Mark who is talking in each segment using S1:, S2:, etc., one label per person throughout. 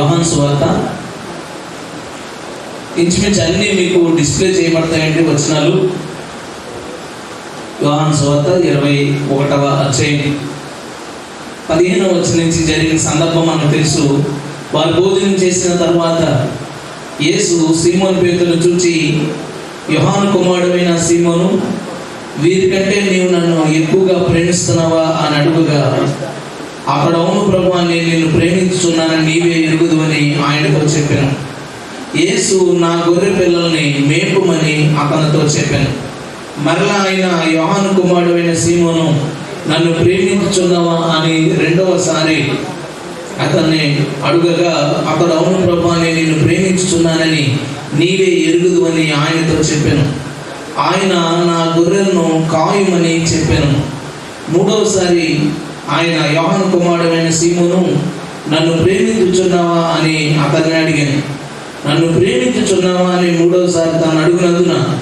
S1: యోహాన్ సువార్త. ఇంచుమించు అన్నీ మీకు డిస్ప్లే చేయబడతాయండి వచనాలు. యోహాన్ సువార్త ఇరవై ఒకటవ అధ్యాయం. పదిహేనవ వచ్చిన నుంచి జరిగిన సందర్భం మనకు తెలుసు. వారు భోజనం చేసిన తర్వాత యేసు సీమోను పేతులను చూచి యోహాను కుమారుడైన సీమోను వీరికంటే నీవు నన్ను ఎక్కువగా ప్రేమిస్తున్నావా? అని అడుగుగా అక్కడ అవును ప్రభు నేను నిన్ను ప్రేమించుచున్నానని నీవే ఎరుగుదు అని ఆయనతో చెప్పాను. యేసు నా గొర్రె పిల్లల్ని మేపుమని అతనితో చెప్పాను. మరలా ఆయన యోహాను కుమారుడైన సీమను సీమోను నన్ను ప్రేమించుచున్నావా? అని రెండవసారి అతన్ని అడుగగా అతడు అవును ప్రభా నేను నిన్ను ప్రేమించుతున్నానని నీవే ఎరుగుదు అని ఆయనతో చెప్పాను. ఆయన నా గొర్రెలను కాయమని చెప్పాను. మూడవసారి ఆయన యోహన్ కుమారుడైన సీమును నన్ను ప్రేమించుచున్నావా? అని అతన్ని అడిగాను. నన్ను ప్రేమించుచున్నావా? అని మూడవసారి తాను అడుగునందున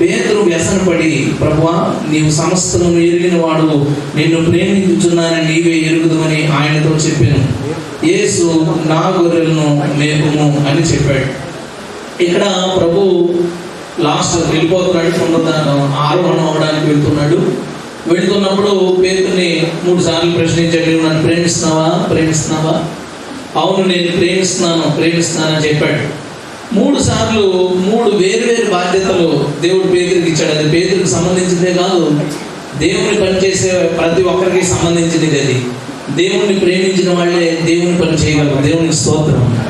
S1: పేతురు వ్యసనపడి ప్రభువా నీవు సమస్తను ఎరిగిన వాడు నిన్ను ప్రేమించుచున్నానని నీవే ఎరుగుదమని ఆయనతో చెప్పాను. యేసు నా గొర్రెలను మేపుము అని చెప్పాడు. ఇక్కడ ప్రభు లాస్ట్ వెళ్ళిపోతున్నాడు కొంత ఆరోహణం అవడానికి వెళ్తున్నాడు. వెళుతున్నప్పుడు పేతుని మూడు సార్లు ప్రశ్నించాడు. నన్ను ప్రేమిస్తున్నావా? ప్రేమిస్తున్నావా? అవును నేను ప్రేమిస్తున్నాను ప్రేమిస్తున్నానని చెప్పాడు. మూడు సార్లు మూడు వేరు వేరు బాధ్యతలు దేవుడు పేదరికి ఇచ్చాడు. అది పేదరికి సంబంధించిందే కాదు. దేవుని పనిచేసే ప్రతి ఒక్కరికి సంబంధించినది అది దేవుణ్ణి ప్రేమించిన వాళ్ళే దేవుని పని చేయగలరు. దేవునికి స్తోత్రం.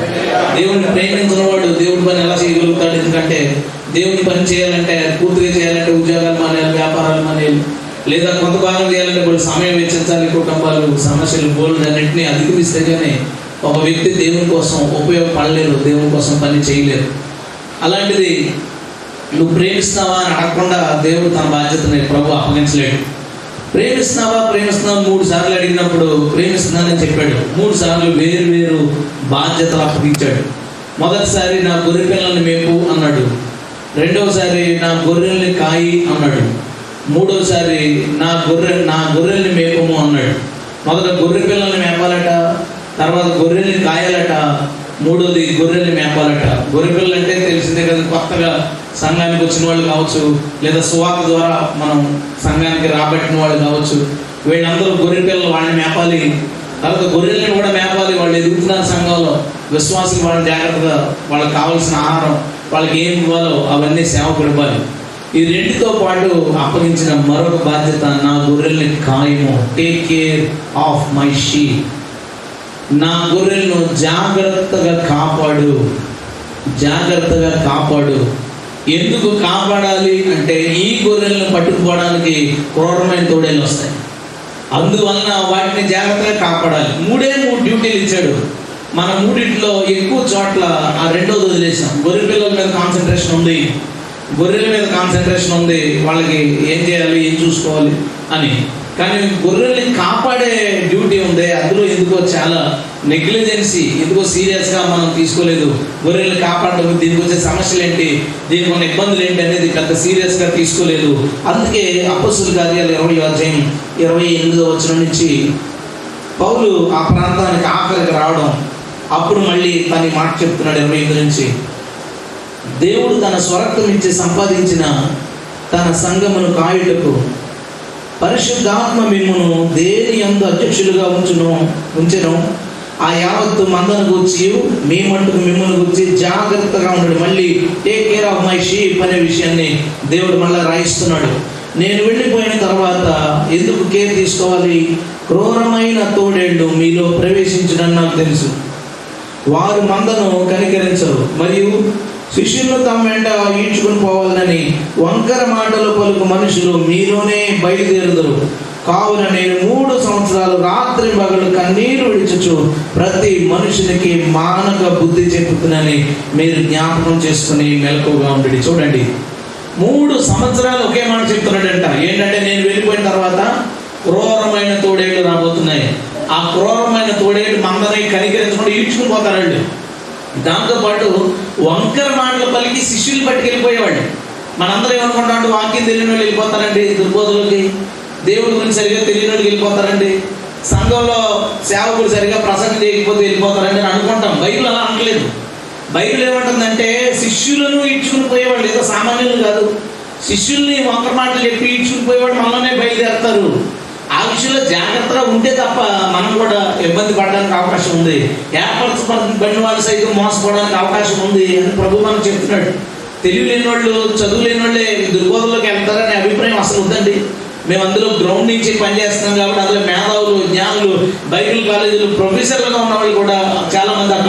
S1: దేవుని ప్రేమించిన వాడు దేవుని పని ఎలా చేయగలుగుతాడు? ఎందుకంటే దేవుని పని చేయాలంటే పూర్తిగా చేయాలంటే ఉద్యోగాలు మానేయాలి వ్యాపారాలు మానేయాలి. లేదా కొంత భాగం చేయాలంటే వాళ్ళు సమయం వెచ్చించాలి కుటుంబాలు సమస్యలు గోల్డ్ అధిగమిస్తేనే అధిగమిస్తే కానీ ఒక వ్యక్తి దేవుని కోసం ఉపయోగపడలేరు దేవుని కోసం పని చేయలేరు. అలాంటిది నువ్వు ప్రేమిస్తావా అని అడగకుండా దేవుడు తన బాధ్యతని ప్రభు అప్పగించలేడు. ప్రేమిస్తున్నావా ప్రేమిస్తున్నావు మూడు సార్లు అడిగినప్పుడు ప్రేమిస్తున్నానని చెప్పాడు. మూడు సార్లు వేరు వేరు బాధ్యతలు అప్పగించాడు. మొదటిసారి నా గొర్రె పిల్లల్ని మేపు అన్నాడు. రెండవసారి నా గొర్రెల్ని కాయి అన్నాడు. మూడోసారి నా గొర్రె నా గొర్రెల్ని మేపము అన్నాడు. మొదట గొర్రె పిల్లల్ని మేపాలట తర్వాత గొర్రెల్ని కాయాలట మూడోది గొర్రెల్ని మేపాలట. గొర్రె పిల్లలు అంటే తెలిసిందే కదా కొత్తగా సంఘానికి వచ్చిన వాళ్ళు కావచ్చు లేదా సువార్త ద్వారా మనం సంఘానికి రాబట్టిన వాళ్ళు కావచ్చు. వీళ్ళందరూ గొర్రె పిల్లలు వాళ్ళని మేపాలి. తర్వాత గొర్రెల్ని కూడా మేపాలి. వాళ్ళు ఎదుగుతున్నారు సంఘంలో. విశ్వాసం వాళ్ళని జాగ్రత్తగా వాళ్ళకి కావాల్సిన ఆహారం వాళ్ళకి ఏం ఇవ్వాలో అవన్నీ సేవ ఇవ్వాలి. ఈ రెండుతో పాటు అప్పగించిన మరొక బాధ్యత నా గొర్రెల్ని కాయము. Take care of my she నా గొర్రెలను జాగ్రత్తగా కాపాడు. జాగ్రత్తగా కాపాడు. ఎందుకు కాపాడాలి అంటే ఈ గొర్రెలను పట్టుకుపోవడానికి క్రూరమైన తోడేలు వస్తాయి. అందువలన వాటిని జాగ్రత్తగా కాపాడాలి. మూడే మూడు డ్యూటీలు ఇచ్చాడు. మన మూడింటిలో ఎక్కువ చోట్ల ఆ రెండోది వదిలేసాం గొర్రె పిల్లల మీద కాన్సన్ట్రేషన్ ఉంది. గొర్రెల మీద కాన్సన్ట్రేషన్ ఉంది వాళ్ళకి ఏం చేయాలి ఏం చూసుకోవాలి అని. కానీ గొర్రెల్ని కాపాడే డ్యూటీ ఉంది అందులో ఎందుకో చాలా నెగ్లిజెన్సీ ఎందుకో సీరియస్గా మనం తీసుకోలేదు. గొర్రెల్ని కాపాడడం దీనికి వచ్చే సమస్యలు ఏంటి దీనికి ఉన్న ఇబ్బందులు ఏంటి అనేది పెద్ద సీరియస్గా తీసుకోలేదు. అందుకే అప్పసులు కార్యాలు ఇరవై అధ్యాయం ఇరవై ఎనిమిదో వచ్చిన నుంచి పౌలు ఆ ప్రాంతానికి ఆఖరికి రావడం అప్పుడు మళ్ళీ తన మాట చెప్తున్నాడు ఇరవై ఎనిమిది నుంచి. దేవుడు తన స్వరత్వం ఇచ్చి సంపాదించిన తన సంగమును కాయుటకు పరిశుద్ధాత్మ మిమ్మును దేని యందు అధ్యక్షులుగా ఉంచును ఉంచను? ఆ యావత్తు మందను గుర్చి మీ మట్టుకు మిమ్మల్ని గుర్చి జాగ్రత్తగా ఉండడు. మళ్ళీ take care of my sheep అనే విషయాన్ని దేవుడు మళ్ళీ రాయిస్తున్నాడు. నేను వెళ్ళిపోయిన తర్వాత ఎందుకు కేర్ తీసుకోవాలి? క్రూరమైన తోడేళ్ళు మీలో ప్రవేశించడం నాకు తెలుసు. వారు మందను కనికరించరు. మరియు శిష్యులు తమ వెంట ఈడ్చుకుని పోవాలని వంకర మాటలు పలుకు మనుషులు మీలోనే బయలుదేరుదరు. కావున నేను మూడు సంవత్సరాలు రాత్రి పగలు కన్నీరు విడిచుచు ప్రతి మనుషునికి మానక బుద్ధి చెప్పుతున్నని మీరు జ్ఞాపకం చేసుకుని మెలకుగా ఉండండి. చూడండి. మూడు సంవత్సరాలు ఒకే మాట చెప్తున్నాడంట. ఏంటంటే నేను వెళ్ళిపోయిన తర్వాత క్రూరమైన తోడేళ్ళు రాబోతున్నాయి. ఆ క్రూరమైన తోడేళ్ళు మందరై కనికరించకుండా ఈడ్చుకుని పోతారండి దాంతోపాటు వంకర మాటలు పలికి శిష్యులు పట్టుకెళ్ళిపోయేవాడు మనందరం ఏమనుకుంటాం వాక్యం తెలియని వాళ్ళు వెళ్ళిపోతారండి దుర్బోధులకి దేవుడి గురించి సరిగ్గా తెలియని వాళ్ళు వెళ్ళిపోతారండి సంఘంలో సేవకుడు సరిగా ప్రసంగం చేయకపోతే వెళ్ళిపోతారని అని అనుకుంటాం. బైబిల్ అలా అనట్లేదు. బైబిల్ ఏమంటుందంటే శిష్యులను ఇచ్చుకుని పోయేవాళ్ళు ఏదో సామాన్యులు కాదు. శిష్యుల్ని వంకర మాటలు చెప్పి ఇచ్చుకుని పోయేవాడు మనలోనే బయలుదేరుతారు. ఆ విషయంలో జాగ్రత్తగా ఉంటే తప్ప మనం కూడా ఇబ్బంది పడడానికి అవకాశం ఉంది. ఏర్పరచబడిన వాళ్ళు సైతం మోసపోవడానికి అవకాశం ఉంది అని ప్రభు మనం చెప్తున్నాడు. తెలివి లేని వాళ్ళు చదువు లేని వాళ్ళే దుర్బోధంలోకి వెళ్తారనే అభిప్రాయం అసలు ఉందండి మేము అందులో గ్రౌండ్ నుంచి పనిచేస్తున్నాం కాబట్టి అందులో మేధావులు జ్ఞానులు బైబిల్ కాలేజీలు ప్రొఫెసర్లుగా ఉన్న వాళ్ళు కూడా చాలా మంది ఆ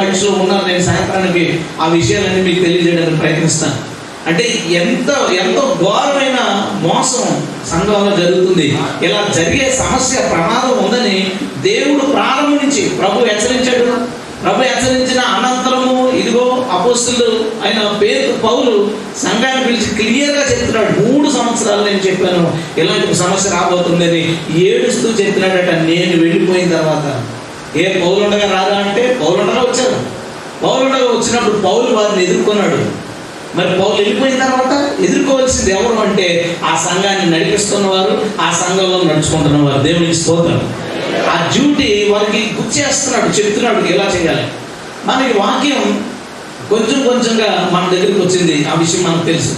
S1: ఉన్నారు. నేను సాయంత్రానికి ఆ విషయాలన్నీ మీకు తెలియజేయడానికి ప్రయత్నిస్తాను. అంటే ఎంత ఎంతో ఘోరమైన మోసం సంఘంలో జరుగుతుంది. ఇలా జరిగే సమస్య ప్రమాదం ఉందని దేవుడు ప్రారంభం నుంచి ప్రభు హెచ్చరించాడు. ప్రభు హెచ్చరించిన అనంతరము ఇదిగో అపోస్తులు ఆయన పేరు పౌలు సంఘాన్ని పిలిచి క్లియర్గా చెప్తున్నాడు. మూడు సంవత్సరాలు నేను చెప్పాను ఇలాంటి సమస్య రాబోతుందని ఏడుస్తూ చెప్పినాడట నేను వెళ్ళిపోయిన తర్వాత. ఏ పౌరుండగా రారా అంటే పౌరుండగా వచ్చాడు. వచ్చారు వచ్చినప్పుడు పౌలు వారిని ఎదుర్కొన్నాడు. మరి పౌలు వెళ్ళిపోయిన తర్వాత ఎదుర్కోవాల్సింది ఎవరు అంటే ఆ సంఘాన్ని నడిపిస్తున్నవారు ఆ సంఘంలో నడుచుకుంటున్నవారు. దేవునికి స్తోత్రం. ఆ డ్యూటీ వారికి గుర్తు చేస్తున్నాడు చెప్తున్నాడు ఎలా చేయాలి. మనకి వాక్యం కొంచెం కొంచెంగా మన దగ్గరికి వచ్చింది. ఆ విషయం మనకు తెలుసు.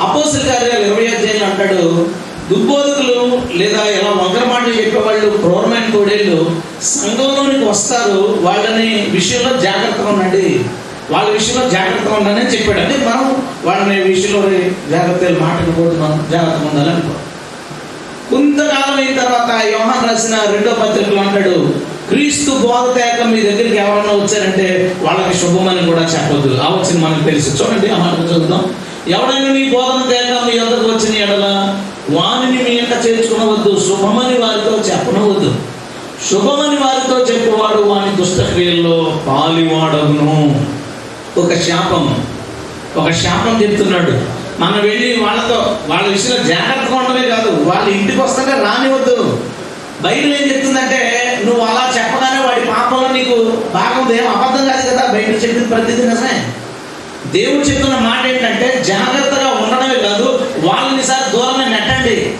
S1: అపోసల కార్యాలు ఇరవై అధ్యాయులు అంటాడు దుర్బోధకులు లేదా ఎలా వంకరమాటలు చెప్పేవాళ్ళు క్రూరమైన కోడేళ్ళు సంఘంలోనికి వస్తారు. వాళ్ళని విషయంలో జాగ్రత్తగా ఉండండి. వాళ్ళ విషయంలో జాగ్రత్తగా ఉండాలని చెప్పాడు. అంటే మనం వాళ్ళని విషయంలో జాగ్రత్తలు మాట్లాడకూడదు మనం జాగ్రత్తగా ఉండాలని కొంతకాలం అయిన తర్వాత యోహాన్ రాసిన రెండో పత్రికలో అంటాడు క్రీస్తు బోధ తేక మీ దగ్గరికి ఎవరన్నా వచ్చారంటే వాళ్ళకి శుభమని కూడా చెప్పొద్దు. ఆ వచ్చింది మనకు తెలుసు. చూడండి ఆ మాట చదువుదాం. ఎవడైనా మీ బోధన తేక మీ అందరికి వచ్చిన ఎడల వాణిని మీ ఇంట చేర్చుకునవద్దు శుభమని వారితో చెప్పనవద్దు. శుభమని వారితో చెప్పువాడు వాని దుష్టక్రియల్లో పాలివాడవును ఒక శాపం. ఒక శాపం చెప్తున్నాడు. మనం వెళ్ళి వాళ్ళతో వాళ్ళ విషయంలో జాగ్రత్తగా ఉండమే కాదు వాళ్ళ ఇంటికి వస్తుంటే రానివద్దు. బైబిల్ ఏం చెప్తుందంటే నువ్వు అలా చెప్పగానే వాడి పాపంలో నీకు భాగం ఏం అబద్ధం కాదు కదా బయట చెప్పిన ప్రతిదీ నిజమే. దేవుడు చెప్తున్న మాట ఏంటంటే జాగ్రత్తగా ఉండడమే కాదు వాళ్ళని సార్ దూరంగా నెట్టండి.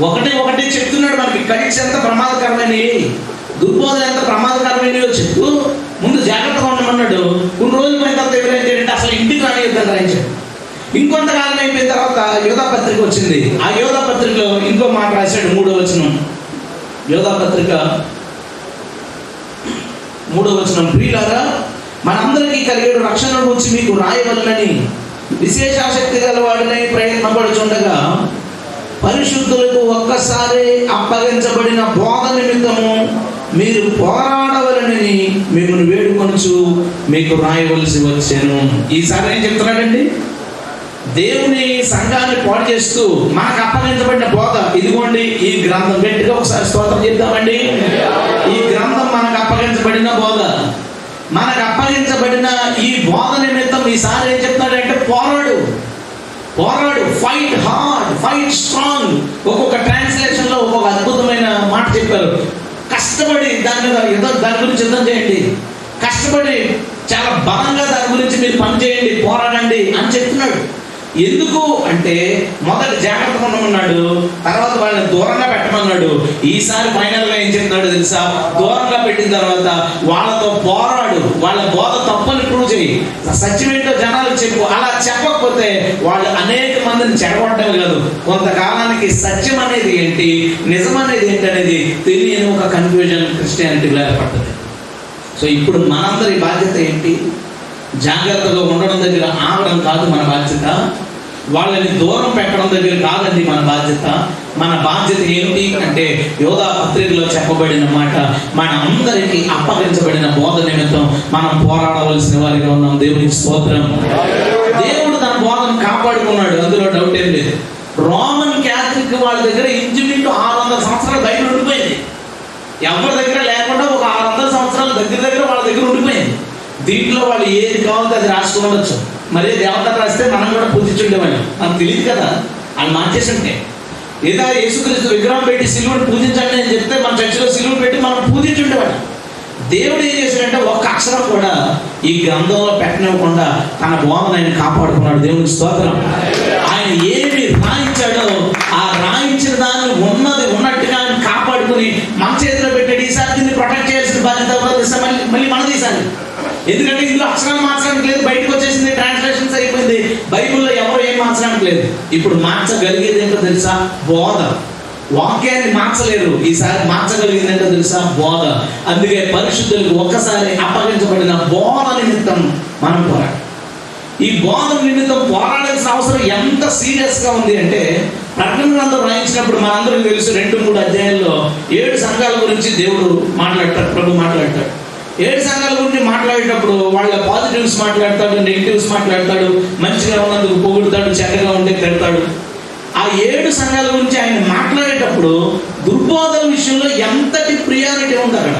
S1: ఒకటి ఒకటి చెప్తున్నాడు మనకి కడిక్స్ ఎంత ప్రమాదకరమైనవి దుర్బోధన ఎంత ప్రమాదకరమైనవో చెప్తూ ముందు జాగ్రత్తగా ఉండమన్నాడు. కొన్ని రోజులు పోయిన తర్వాత ఎవరైతే అసలు ఇంటికి రాని యుద్ధం రాయించాడు ఇంకొంతకాలం అయిపోయిన తర్వాత యోధా పత్రిక వచ్చింది. ఆ యోధా పత్రికలో ఇంకో మాట రాశాడు మూడో వచనం. యోధా పత్రిక మూడో వచనం. ప్రియులారా మనందరికీ కలిగే రక్షణ గురించి మీకు రాయవలనని విశేష ఆసక్తి గలవాడినై ప్రయత్నపడుచుండగా పరిశుద్ధులకు ఒక్కసారి అప్పగించబడిన బోధ నిమిత్తము మీరు పోరాడవలనని మిమ్మల్ని వేడుకొనచ్చు మీకు రాయవలసి వచ్చాను. ఈసారి ఏం చెప్తున్నాడండి? దేవుని సంఘాన్ని పాడు చేస్తూ మనకు అప్పగించబడిన బోధ. ఇదిగోండి ఈ గ్రంథం గట్టిగా ఒకసారి స్తోత్రం చెప్తామండి ఈ గ్రంథం మనకు అప్పగించబడిన బోధ. మనకు అప్పగించబడిన ఈ బోధ నిమిత్తం ఈసారి ఏం చెప్తున్నాడంటే పోరాడు. పోరాడు. ఫైట్ హార్డ్ ఫైట్ స్ట్రాంగ్ ఒక్కొక్క ట్రాన్స్లేషన్లో ఒక్కొక్క అద్భుతమైన మాట చెప్పారు. కష్టపడి దాని మీద ఏదో దాని గురించి యుద్ధం చేయండి. కష్టపడి చాలా బలంగా దాని గురించి మీరు పనిచేయండి పోరాడండి అని చెప్పి ఎందుకు అంటే మొదట జాగ్రత్తగా ఉండమన్నాడు తర్వాత వాళ్ళని దూరంగా పెట్టమన్నాడు. ఈసారి ఫైనల్గా ఏం చెప్తున్నాడు తెలుసా? దూరంగా పెట్టిన తర్వాత వాళ్ళతో పోరాడు వాళ్ళ బోధ తప్పని ప్రూవ్ చేయి. సత్యమేంటో జనాలకు చెప్పు అలా చెప్పకపోతే వాళ్ళు అనేక మందిని చెడగొట్టడం కాదు. కొంతకాలానికి సత్యం అనేది ఏంటి నిజం అనేది ఏంటి అనేది తెలియని ఒక కన్ఫ్యూజన్ క్రిస్టియానిటీలో ఏర్పడుతుంది. సో ఇప్పుడు మనందరి బాధ్యత ఏంటి? జాగ్రత్తగా ఉండడం దగ్గర ఆగడం కాదు మన బాధ్యత. వాళ్ళని దూరం పెట్టడం దగ్గర కాదండి మన బాధ్యత. మన బాధ్యత ఏమిటి అంటే యోధా పత్రికలో చెప్పబడిన మాట మన అందరికీ అప్పగించబడిన బోధ నిమిత్తం మనం పోరాడవలసిన వారిగా ఉన్నాం. దేవునికి స్తోత్రం. దేవుడు తన బోధను కాపాడుకున్నాడు అందులో డౌట్ ఏం లేదు. రోమన్ క్యాథలిక్ వాళ్ళ దగ్గర ఇంచుమించు ఆరు వందల సంవత్సరాలు బయట ఉండిపోయింది. ఎవరి దగ్గర లేకుండా ఒక ఆరు వందల సంవత్సరాల దగ్గర దగ్గర వాళ్ళ దగ్గర ఉండిపోయింది. దీంట్లో వాళ్ళు ఏది కావాలో అది రాసుకోవచ్చు మరే దేవత రాస్తే మనం కూడా పూజించుండేవాళ్ళం మనకు తెలియదు కదా. వాళ్ళు మార్చేసింటే. ఏదో యేసుక్రీస్తు విగ్రహం పెట్టి సిలువుని పూజించండి అని చెప్తే మన చర్చిలో సిలువు పెట్టి మనం పూజించుండేవాళ్ళం. దేవుడు ఏం చేశాడంటే ఒక్క అక్షరం కూడా ఈ గ్రంథంలో పెట్టనివ్వకుండా తన బోధన ఆయన కాపాడుకున్నాడు. దేవునికి స్తోత్రం ఆయన ఏమి రాయించాడో ఆ రాయించిన దాన్ని ఉన్నది ఉన్నట్టుగా ఆయన కాపాడుకుని మన చేతిలో పెట్టి తీసా మళ్ళీ మళ్ళీ మన తీసాలి ఎందుకంటే ఇందులో అక్షరాలు మార్చడానికి లేదు బయటకు వచ్చేసింది ట్రాన్స్లేషన్స్ అయిపోయింది బైబిల్లో ఎవరు ఏం మార్చడానికి లేదు. ఇప్పుడు మార్చగలిగేది ఏంటో తెలుసా? బోధ. వాక్యాన్ని మార్చలేరు. ఈసారి మార్చగలిగింది ఏంటో తెలుసా? బోధ. అందుకే పరిశుద్ధులకు ఒక్కసారి అప్పగించబడిన బోధ నిమిత్తం మనం పోరాడు ఈ బోధ నిమిత్తం పోరాడాల్సిన అవసరం ఎంత సీరియస్గా ఉంది అంటే ప్రకటన గ్రంథం రాయించినప్పుడు మనందరికీ తెలుసు రెండు మూడు అధ్యాయాల్లో ఏడు సంఘాల గురించి దేవుడు మాట్లాడతాడు ప్రభు మాట్లాడతాడు. ఏడు సంఘాల గురించి మాట్లాడేటప్పుడు వాళ్ళ పాజిటివ్స్ మాట్లాడతాడు నెగిటివ్స్ మాట్లాడతాడు మంచిగా ఉన్నందుకు పొగుడతాడు చెడ్డగా ఉంటే తిడతాడు. ఆ ఏడు సంఘాల గురించి ఆయన మాట్లాడేటప్పుడు దుర్బోధల విషయంలో ఎంతటి ప్రియారిటీ ఉంది అక్కడ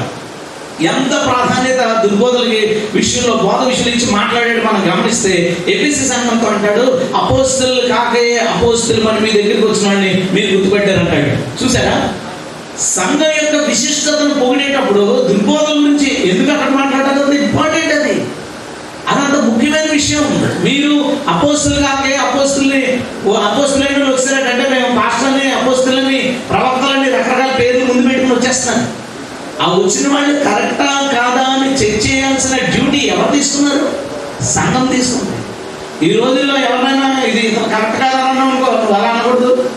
S1: ఎంత ప్రాధాన్యత దుర్బోధలకి విషయంలో బోధ విషయం నుంచి మాట్లాడాడు మనం గమనిస్తే ఎపిసి సంఘంతో అంటాడు అపోస్తులు కాకయే అపోస్తులు మన మీ దగ్గరికి వచ్చిన వాడిని మీరు గుర్తుపెట్టారంటాడు. చూసారా సంఘం యొక్క విశిష్టతను పొగిడేటప్పుడు దుర్బోధం గురించి ఎందుకు అక్కడ మాట్లాడాలి ఇంపార్టెంట్ అది. అదంత ముఖ్యమైన విషయం. మీరు అపోస్తులు కాకే అపోస్తుల్ని ఓ అపోస్తులైన వచ్చారంటే మేము పాస్టర్ని అపోస్తులని ప్రవక్తలని రకరకాల పేర్లు ముందు పెట్టుకుని వచ్చేస్తాను ఆ వచ్చిన వాళ్ళు కరెక్టా కాదా అని చెక్ చేయాల్సిన డ్యూటీ ఎవరు తీసుకున్నారు? సంఘం తీసుకుంది. ఈ రోజుల్లో ఎవరైనా ఇది కరెక్ట్ కాదా అన్నావు అనుకో నువ్వు అలా అనకూడదు.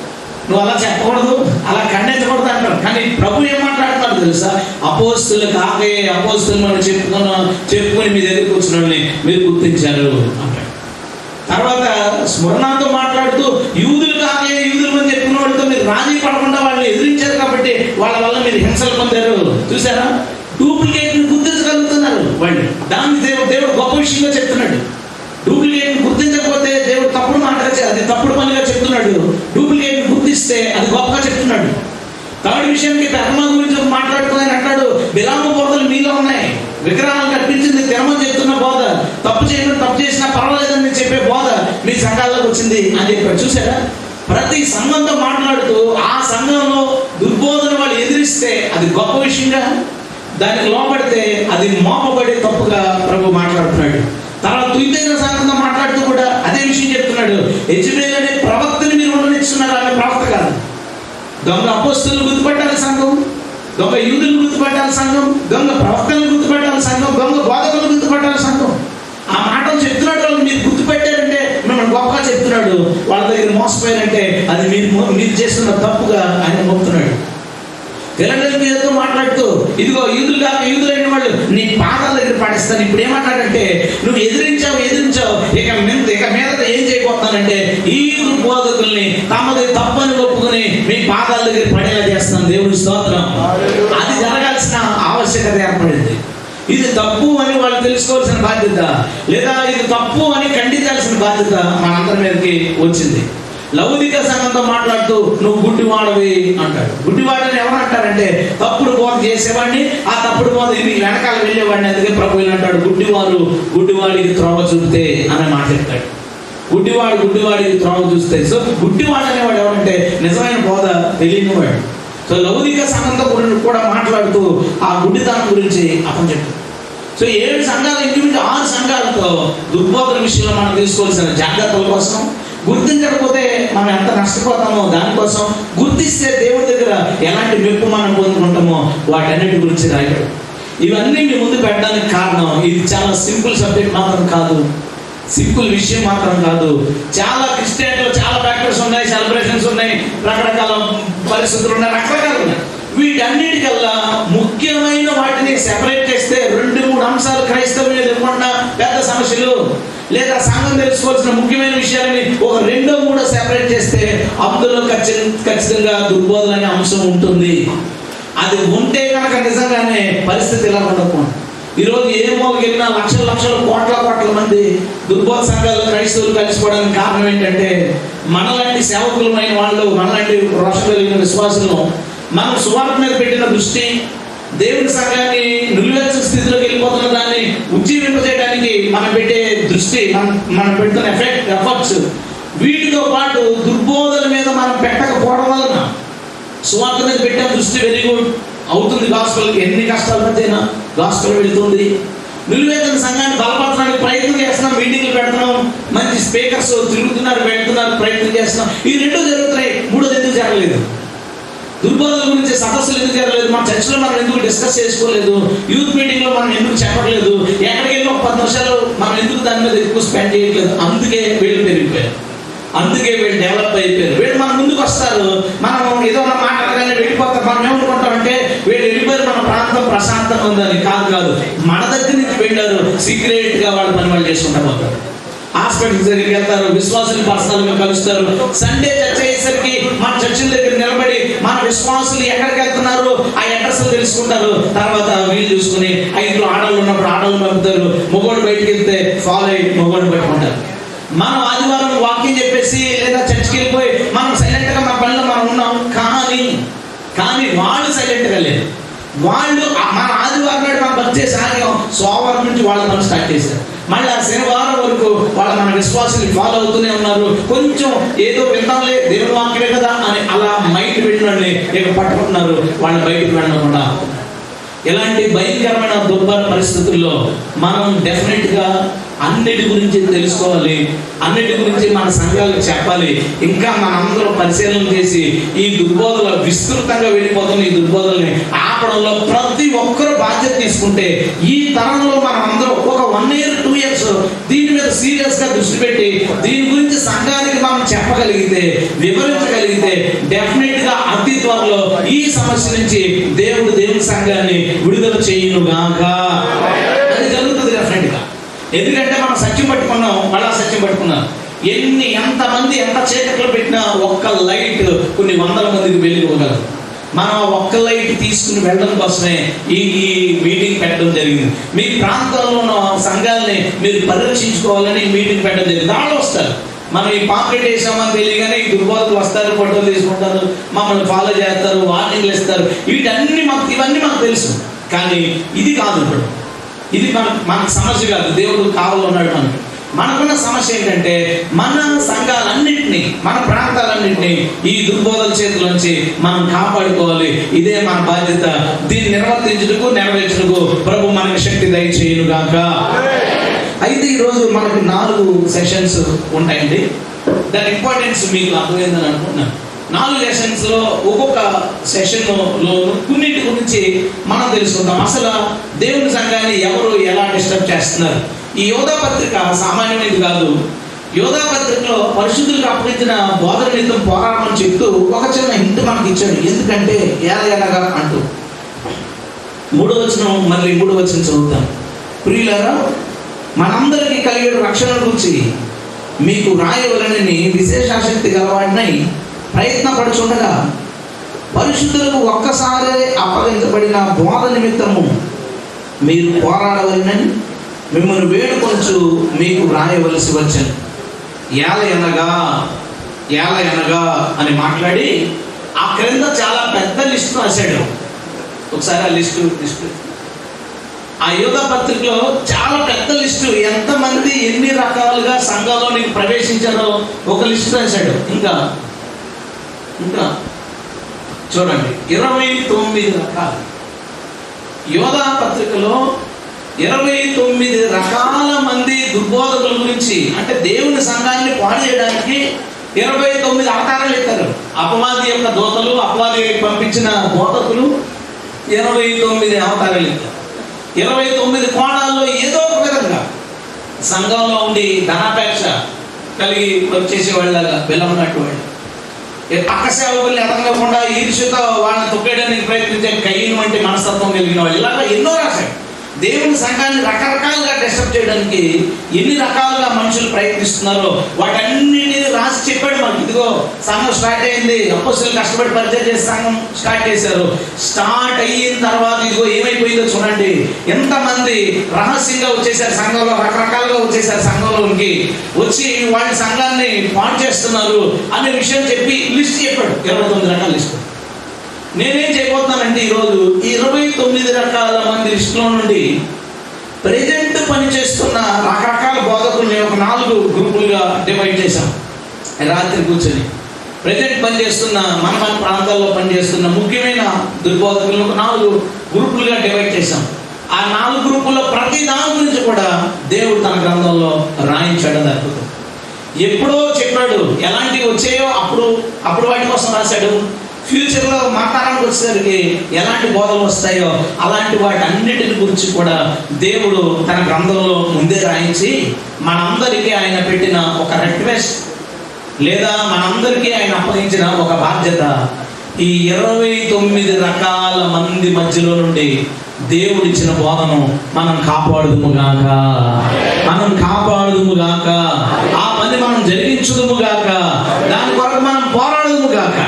S1: నువ్వు అలా చెప్పకూడదు అలా ఖండించకూడదు అంటారు కానీ ప్రభు ఏం మాట్లాడతాడు తెలుసా? అపోస్తులు కాకే అపోస్తులు మనం చెప్పుకున్న చెప్పుకొని మీ దగ్గరికి వచ్చిన మీరు గుర్తించారు అంటాడు. తర్వాత స్మరణతో మాట్లాడుతూ యూదులు కాకే యూదులు మంది చెప్పిన వాళ్ళతో మీరు రాజీ పడకుండా వాళ్ళని ఎదిరించారు కాబట్టి వాళ్ళ వల్ల మీరు హింసలు పొందారు. చూసారా? డూప్లికేట్ గుర్తించగలుగుతున్నారు వాళ్ళు. దాన్ని దేవుడు దేవుడు గొప్ప విషయంగా చెప్తున్నాడు. డూప్లికేట్ గుర్తించకపోతే దేవుడు తప్పుడు మాటగా అది తప్పుడు పనిగా చెప్తున్నాడు. గుర్తిస్తే అది గొప్పగా చెప్తున్నాడు. థర్డ్ విషయానికి ధర్మ గురించి మాట్లాడుతూ అంటాడు విరామ బోధలు మీలో ఉన్నాయి. విగ్రహాలు కనిపించింది తినమని చెప్తున్న బోధ. తప్పు చేయడం తప్పు చేసినా పర్వాలేదని చెప్పే బోధ మీ సంఘాల్లోకి వచ్చింది. అని చెప్పాడు చూసారా ప్రతి సంఘంతో మాట్లాడుతూ ఆ సంఘంలో దుర్బోధన వాళ్ళు ఎదిరిస్తే అది గొప్ప విషయంగా దానికి లోపడితే అది మోపబడే తప్పుగా ప్రభు మాట్లాడుతున్నాడు. తర్వాత తుయితైన సంఘంతో మాట్లాడుతూ కూడా అదే విషయం చెప్తున్నాడు. యజమేల్ అనే మీరు ఆమె ప్రవక్త కాదు. దొంగ అపోస్తులు గుర్తుపట్టాలి సంఘం దొంగ యూదులు గుర్తుపట్టాలి సంఘం దొంగ ప్రవక్తలు గుర్తుపట్టాలి సంఘం దొంగ బోధకులు గుర్తుపట్టాలి సంఘం. ఆ మాటలు చెప్తున్నాడు వాళ్ళు మీరు గుర్తుపెట్టారంటే మిమ్మల్ని గొప్పగా చెప్తున్నాడు. వాళ్ళ దగ్గర మోసపోయారంటే అది మీరు మీరు చేస్తున్న తప్పుగా ఆయన మోపుతున్నాడు ఫిలడెల్ఫియాతో మాట్లాడుతూ ఇదిగో యూదులు కాక యూదులైన వాళ్ళు నీ పాదాల దగ్గర పాటిస్తాను. ఇప్పుడు ఏమంటాడంటే నువ్వు ఎదిరించావు ఎదిరించావు ఇక ఇక మీద ఏం చేయబోతానంటే ఈ బోధకుల్ని తమది తప్పని ఒప్పుకుని మీ పాదాల దగ్గర పడేలా చేస్తాను దేవుడి స్తోత్రం. అది జరగాల్సిన ఆవశ్యకత ఏర్పడింది. ఇది తప్పు అని వాళ్ళు తెలుసుకోవాల్సిన బాధ్యత లేదా ఇది తప్పు అని ఖండించాల్సిన బాధ్యత మనందరి మీదకి వచ్చింది. లౌకిక సంఘంతో మాట్లాడుతూ నువ్వు గుడ్డివాడవి అంటాడు. గుడ్డివాడని ఎవరు అంటారంటే తప్పుడు బోధ చేసేవాడిని ఆ తప్పుడు బోధ ఇది వెనకాల వెళ్ళేవాడిని అందుకే ప్రభు అంటాడు గుడ్డివారు గుడ్డివాడికి త్రోవ చూపితే అనే మాట చెప్తాడు. గుడ్డివాడు గుడ్డివాడి త్రోవ చూస్తే. సో గుడ్డివాడు అనేవాడు ఎవరంటే నిజమైన బోధ తెలియనివాడు సో లౌకిక సంఘంతో కూడా- మాట్లాడుతూ ఆ గుడ్డితనం గురించి అతను చెప్తాడు సో ఏడు సంఘాలు ఇంచుమించు ఆరు సంఘాలతో దుర్బోధన విషయంలో మనం తీసుకోవాల్సిన జాగ్రత్తల కోసం గుర్తించకపోతే మనం ఎంత నష్టపోతామో దానికోసం గుర్తిస్తే దేవుడి దగ్గర ఎలాంటి మెప్పు మనం పొందుకుంటామో వాటన్నిటి గురించి రాయడం ఇవన్నీ మీ ముందు పెట్టడానికి కారణం ఇది చాలా సింపుల్ సబ్జెక్ట్ మాత్రం కాదు. సింపుల్ విషయం మాత్రం కాదు. చాలా క్రిస్టియన్లో చాలా ఫ్యాక్టర్స్ ఉన్నాయి సెలబ్రేషన్స్ ఉన్నాయి రకరకాల పరిస్థితులు ఉన్నాయి రకరకాలు ఉన్నాయి. వీటన్నిటికల్లా ముఖ్యమైన వాటిని సెపరేట్ చేస్తే రెండు మూడు అంశాలు క్రైస్తవులు ఎదుర్కొన్న పెద్ద సమస్యలు. లేదా సంఘం తెలుసుకోవాల్సిన ముఖ్యమైన విషయాలని ఒక రెండో మూడో సెపరేట్ చేస్తే అందులో ఖచ్చితంగా ఖచ్చితంగా దుర్బోధన అనే అంశం ఉంటుంది. అది ఉంటే కనుక నిజంగానే పరిస్థితి ఇలా ఉండకుండా ఈరోజు ఏ మూలకెళ్ళినా లక్షల లక్షల కోట్ల కోట్ల మంది దుర్బోధ సంఘాలు క్రైస్తవులు కలిసిపోవడానికి కారణం ఏంటంటే మనలాంటి సేవకులమైన వాళ్ళు మనలాంటి రోషం కలిగిన విశ్వాసులను మనం సువార్త మీద పెట్టిన దృష్టి దేవుని సంఘాన్ని నిలువెచ్చ స్థితిలోకి వెళ్ళిపోతున్న దాన్ని ఉజ్జీవింపజేయడానికి మనం పెట్టే దృష్టి మనం మనం పెడుతున్న ఎఫెక్ట్ ఎఫర్ట్స్ వీటితో పాటు దుర్బోధన మీద మనం పెట్టకపోవడం వలన సువార్త మీద పెట్టే దృష్టి వెరీ గుడ్ అవుతుంది. గాస్పల్కి ఎన్ని కష్టాలు మధ్యన గాస్పల్ వెళుతుంది. నిలువేతన సంఘాన్ని బలపరచడానికి ప్రయత్నం చేస్తున్నాం మీటింగ్లు పెడుతున్నాం మంచి స్పీకర్స్ తిరుగుతున్నారు పెడుతున్నారు ప్రయత్నం చేస్తున్నాం. ఈ రెండు జరుగుతున్నాయి మూడోది ఎందుకు జరగలేదు? దుర్బోధన గురించి సదస్సులు ఎందుకు జరగలేదు? మన చర్చలో మనం ఎందుకు డిస్కస్ చేసుకోలేదు? యూత్ మీటింగ్లో మనం ఎందుకు చెప్పట్లేదు? ఎక్కడికి వెళ్ళి ఒక పది నిమిషాలు మనం ఎందుకు దాని మీద ఎక్కువ స్పెండ్ చేయట్లేదు? అందుకే వీళ్ళు పెరిగిపోయారు. అందుకే వీళ్ళు డెవలప్ అయిపోయారు. వీళ్ళు మన ముందుకు వస్తారు. మనం ఏదో ఒక మాట్లాడగానే వెళ్ళిపోతారు మనం ఏమనుకుంటామంటే వీళ్ళు వెళ్ళిపోయి ప్రశాంతత ప్రశాంతంగా ఉందని కాదు కాదు మన దగ్గర నుంచి వెళ్ళారు సీక్రెట్గా వాళ్ళ పని వాళ్ళు చేసుకుంటా పోతారు హాస్పిటల్ దగ్గరికి వెళ్తారు విశ్వాసులు పర్సనల్గా కలుస్తారు. సండే చర్చ అయ్యేసరికి మన చర్చిల దగ్గర నిలబడి మన విశ్వాసులు ఎక్కడికి వెళ్తున్నారు ఆ అడ్రస్ తెలుసుకుంటారు. తర్వాత వీళ్ళు చూసుకుని ఆ ఇంట్లో ఉన్నప్పుడు ఆడవాళ్ళు పంపుతారు. మొగోడు బయటికి వెళ్తే ఫాలో అయ్యి మొగోడు పట్టుకుంటారు. మనం ఆదివారం వాకింగ్ చెప్పేసి లేదా చర్చికి వెళ్ళిపోయి మనం సైలెంట్గా పనిలో మనం ఉన్నాం. కానీ కానీ వాళ్ళు సైలెంట్గా వాళ్ళు మన ఆదివారం నాడు మనం వచ్చే చేసి సోమవారం నుంచి వాళ్ళు మనం స్టార్ట్ చేశారు. మళ్ళీ ఆ శనివారం వరకు వాళ్ళ మన విశ్వాసాన్ని ఫాలో అవుతూనే ఉన్నారు. కొంచెం ఏదో విందాంలే దేవుడు వాక్యమే కదా అని అలా మైండ్ వెళ్ళినోళ్ళని ఇక పట్టుకుంటున్నారు. వాళ్ళని బయటకు వెళ్ళకుండా. ఇలాంటి భయంకరమైన దుర్భర పరిస్థితుల్లో మనం డెఫినెట్గా అన్నిటి గురించి తెలుసుకోవాలి అన్నిటి గురించి మన సంఘాలకు చెప్పాలి. ఇంకా మనందరం పరిశీలన చేసి ఈ దుర్బోధలు విస్తృతంగా వెళ్ళిపోతున్న ఈ దుర్బోధల్ని ఆపడంలో ప్రతి ఒక్కరు బాధ్యత తీసుకుంటే ఈ తరంలో మనం అందరం ఒక వన్ ఇయర్ టూ ఇయర్స్ దీని మీద సీరియస్గా దృష్టి పెట్టి దీని గురించి సంఘానికి మనం చెప్పగలిగితే వివరించగలిగితే డెఫినెట్గా అతి త్వరలో ఈ సమస్య నుంచి దేవుడు దేవుని సంఘాన్ని విడుదల చేయును గాక అది జరుగుతుంది డెఫినెట్గా ఎందుకంటే మనం సత్యం పట్టుకున్నాం మళ్ళా సత్యం పట్టుకున్నాం. ఎన్ని ఎంతమంది ఎంత చీకట్లో పెట్టినా ఒక్క లైట్ కొన్ని వందల మందికి వెళ్ళిపోగలరు మనం ఒక్క లైట్ తీసుకుని వెళ్ళడం కోసమే ఈ ఈ మీటింగ్ పెట్టడం జరిగింది. మీ ప్రాంతంలో ఉన్న సంఘాలని మీరు పరిరక్షించుకోవాలని మీటింగ్ పెట్టడం జరిగింది. దాంట్లో వస్తారు. మనం ఈ పాకెట్ వేసామని తెలియగానే ఈ దుర్బోధలు వస్తారు ఫోటోలు తీసుకుంటారు మమ్మల్ని ఫాలో చేస్తారు వార్నింగ్లు ఇస్తారు. వీటన్ని మాకు ఇవన్నీ మాకు తెలుసు. కానీ ఇది కాదు ఇప్పుడు. ఇది మన మనకు సమస్య కాదు. దేవుడు కావాలన్నాడు మనకి. మనకున్న సమస్య ఏంటంటే మన సంఘాలన్నింటినీ మన ప్రాంతాలన్నింటినీ ఈ దుర్బోధల చేతిలోంచి మనం కాపాడుకోవాలి. ఇదే మన బాధ్యత. దీన్ని నిర్వర్తించుటకు నెరవేర్చుటకు ప్రభు మనకి శక్తి దయచేయును గాక అయితే ఈరోజు మనకు నాలుగు సెషన్స్ ఉంటాయండి. దాని ఇంపార్టెన్స్ మీకు అర్థమైందని అనుకుంటున్నాను. నాలుగు లెసన్స్లో ఒక్కొక్క సెషన్లో కొన్నిటి గురించి మనం తెలుసుకుందాం. అసలు దేవుని సంఘాన్ని ఎవరు ఎలా డిస్టర్బ్ చేస్తున్నారు? ఈ యోధా పత్రిక సామాన్యమైనది కాదు. యోధా పత్రికలో పరిశుద్ధులకు అప్పగించిన బోధన నిమిత్తం పోరాడమని చెప్తూ ఒక చిన్న హింట్ మనకి ఇచ్చాడు. ఎందుకంటే ఏలయనగా అంటూ. మూడో వచనం మళ్ళీ మూడో వచనం చదువుతాం. ప్రియులారా మనందరికీ కలిగే రక్షణ గురించి మీకు రాయవలనని విశేషాశక్తి గలవాడినై ప్రయత్నపడుచుండగా పరిశుద్ధులకు ఒక్కసారి అప్పగించబడిన బోధ నిమిత్తము మీరు పోరాడవలనని మిమ్మల్ని వేడుకొంచు మీకు రాయవలసి వచ్చాను. ఏల అనగా ఏల ఎనగా అని మాట్లాడి ఆ క్రింద చాలా పెద్ద లిస్ట్ రాశాడు. ఒకసారి ఆ లిస్టు లిస్టు. ఆ యోగా పత్రికలో చాలా పెద్ద లిస్టు. ఎంతమంది ఎన్ని రకాలుగా సంఘంలోనికి ప్రవేశించారో ఒక లిస్ట్ రాశాడు. ఇంకా ఇంకా చూడండి ఇరవై తొమ్మిది రకాలు. యోధా పత్రికలో ఇరవై తొమ్మిది రకాల మంది దుర్బోధకుల గురించి అంటే దేవుని సంఘాన్ని పాడు చేయడానికి ఇరవై తొమ్మిది అవతారాలు ఎత్తారు అపవాది యొక్క దోతలు అపవాది పంపించిన బోధకులు ఇరవై తొమ్మిది అవతారాలు ఎత్తారు ఇరవై తొమ్మిది కోణాల్లో ఏదో ఒక విధంగా సంఘంలో ఉండి ధనాపేక్ష కలిగి వచ్చేసి వాళ్ళ వెళ్ళమన్నట్టు వాళ్ళు ఈ ఎదగలేకుండా సేవకుల్ని ఈర్ష్యతో వాళ్ళని తొక్కేయడానికి ప్రయత్నించే కయ్యం వంటి మనస్తత్వం కలిగిన వాళ్ళు. ఇలాగ ఎన్నో రాశాయి దేవుని సంఘాన్ని రకరకాలుగా డిస్టర్బ్ చేయడానికి ఎన్ని రకాలుగా మనుషులు ప్రయత్నిస్తున్నారో వాటన్నిటి రాసి చెప్పాడు మాకు. ఇదిగో సంఘం స్టార్ట్ అయింది. అప్పసులు కష్టపడి పరిచయం చేసి సంఘం స్టార్ట్ చేశారు. స్టార్ట్ అయిన తర్వాత ఇదిగో ఏమైపోయిందో చూడండి. ఎంతమంది రహస్యంగా వచ్చేసారు సంఘంలో రకరకాలుగా వచ్చేసారు సంఘంలోకి వచ్చి వాళ్ళ సంఘాన్ని పాడు చేస్తున్నారు అనే విషయం చెప్పి లిస్ట్ చెప్పాడు. ఇరవై తొమ్మిది రకాల లిస్ట్. నేనేం చేయబోతున్నానంటే ఈరోజు ఇరవై తొమ్మిది రకాల మంది లిస్టులో నుండి ప్రజెంట్ పనిచేస్తున్న రకరకాల బోధకుల్ని ఒక నాలుగు గ్రూపులుగా డివైడ్ చేశాం రాత్రి కూర్చొని. ప్రజెంట్ పనిచేస్తున్న మన మన ప్రాంతాల్లో పనిచేస్తున్న ముఖ్యమైన దుర్బోధకులను ఒక నాలుగు గ్రూపులుగా డివైడ్ చేశాం. ఆ నాలుగు గ్రూపుల్లో ప్రతి దాని గురించి కూడా దేవుడు తన గ్రంథంలో రాయించాడు అద్భుతం. ఎప్పుడో చెప్పాడు ఎలాంటివి వచ్చాయో అప్పుడు అప్పుడు వాటి కోసం రాశాడు. ఫ్యూచర్లో మా వచ్చేసరికి ఎలాంటి బోధలు వస్తాయో అలాంటి వాటి అన్నిటిని గురించి కూడా దేవుడు తన గ్రంథంలో ముందే రాయించి మనందరికీ ఆయన పెట్టిన ఒక రిక్వెస్ట్ లేదా మనందరికీ ఆయన అప్పగించిన ఒక బాధ్యత ఈ ఇరవై తొమ్మిది రకాల మంది మధ్యలో నుండి దేవుడిచ్చిన బోధను మనం కాపాడుదుముగాక మనం కాపాడుదుముగాక ఆ పని మనం జరిగించుదుముగాక దాని కొరకు మనం పోరాడుదుముగాక